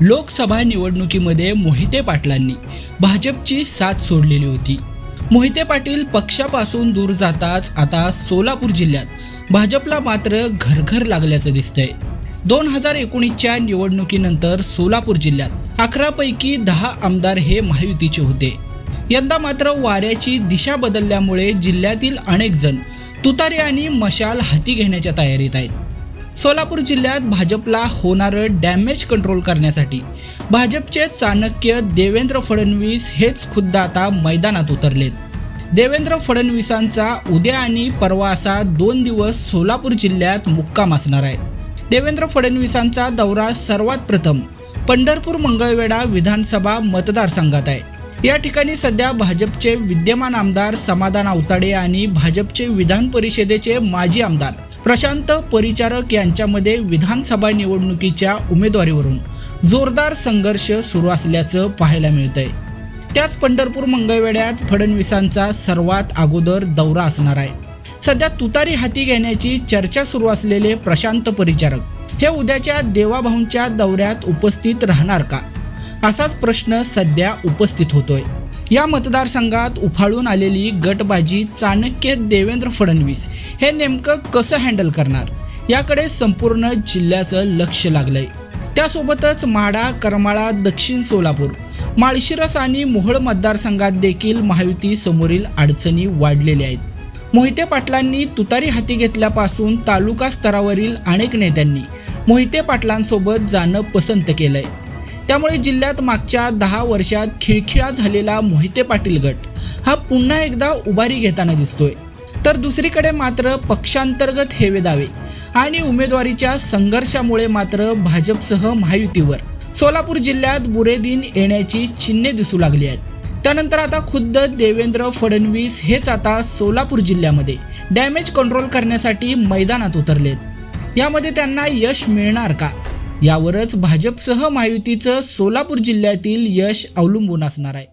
लोकसभा निवडणुकीमध्ये मोहिते पाटलांनी भाजपची साथ सोडलेली होती. मोहिते पाटील पक्षापासून दूर जाताच आता सोलापूर जिल्ह्यात भाजपला मात्र घरघर लागल्याचं दिसतंय. दोन हजार एकोणीसच्या निवडणुकीनंतर सोलापूर जिल्ह्यात अकरापैकी दहा आमदार हे महायुतीचे होते. यंदा मात्र वाऱ्याची दिशा बदलल्यामुळे जिल्ह्यातील अनेक जण तुतारे आणि मशाल हाती घेण्याच्या तयारीत आहेत. सोलापूर जिल्ह्यात भाजपला होणारं डॅमेज कंट्रोल करण्यासाठी भाजपचे चाणक्य देवेंद्र फडणवीस हेच खुद्द आता मैदानात उतरलेत. देवेंद्र फडणवीसांचा उद्या आणि परवा असा दोन दिवस सोलापूर जिल्ह्यात मुक्काम असणार आहे. देवेंद्र फडणवीसांचा दौरा सर्वात प्रथम पंढरपूर मंगळवेढा विधानसभा मतदारसंघात आहे. या ठिकाणी सध्या भाजपचे विद्यमान आमदार समाधान आवताडे आणि भाजपचे विधान परिषदेचे माजी आमदार प्रशांत परिचारक यांच्यामध्ये विधानसभा निवडणुकीच्या उमेदवारीवरून जोरदार संघर्ष सुरू असल्याचं पाहायला मिळतंय. त्याच पंढरपूर मंगळवेड्यात फडणवीसांचा सर्वात अगोदर दौरा असणार आहे. सध्या तुतारी हाती घेण्याची चर्चा सुरू असलेले प्रशांत परिचारक हे उद्याच्या देवाभाऊंच्या दौऱ्यात उपस्थित राहणार का? असाच प्रश्न सध्या उपस्थित होतोय. या मतदारसंघात उफाळून आलेली गटबाजी चाणक्य देवेंद्र फडणवीस हे नेमकं कसं हँडल करणार? याकडे संपूर्ण जिल्ह्याचं लक्ष लागलंय. त्यासोबतच माढा करमाळा दक्षिण सोलापूर माळशिरस आणि मोहळ मतदारसंघात देखील महायुती समोरील अडचणी वाढलेल्या आहेत. मोहिते पाटलांनी तुतारी हाती घेतल्यापासून तालुका स्तरावरील अनेक नेत्यांनी मोहिते पाटलांसोबत जाणं पसंत केलंय. त्यामुळे जिल्ह्यात मागच्या दहा वर्षात खिळखिळा झालेला मोहिते पाटील गट हा पुन्हा एकदा उभारी घेताना दिसतोय. तर दुसरीकडे मात्र पक्षांतर्गत हेवे दावे आणि उमेदवारीच्या संघर्षामुळे मात्र भाजपसह महायुतीवर. सोलापूर जिल्ह्यात बुरेदिन येण्याची चिन्हे दिसू लागली आहेत. त्यानंतर आता खुद्द देवेंद्र फडणवीस हेच आता सोलापूर जिल्ह्यामध्ये डॅमेज कंट्रोल करण्यासाठी मैदानात उतरलेत. यामध्ये त्यांना यश मिळणार का? यावरच भाजपसह महायुतीचं सोलापूर जिल्ह्यातील यश अवलंबून असणार आहे.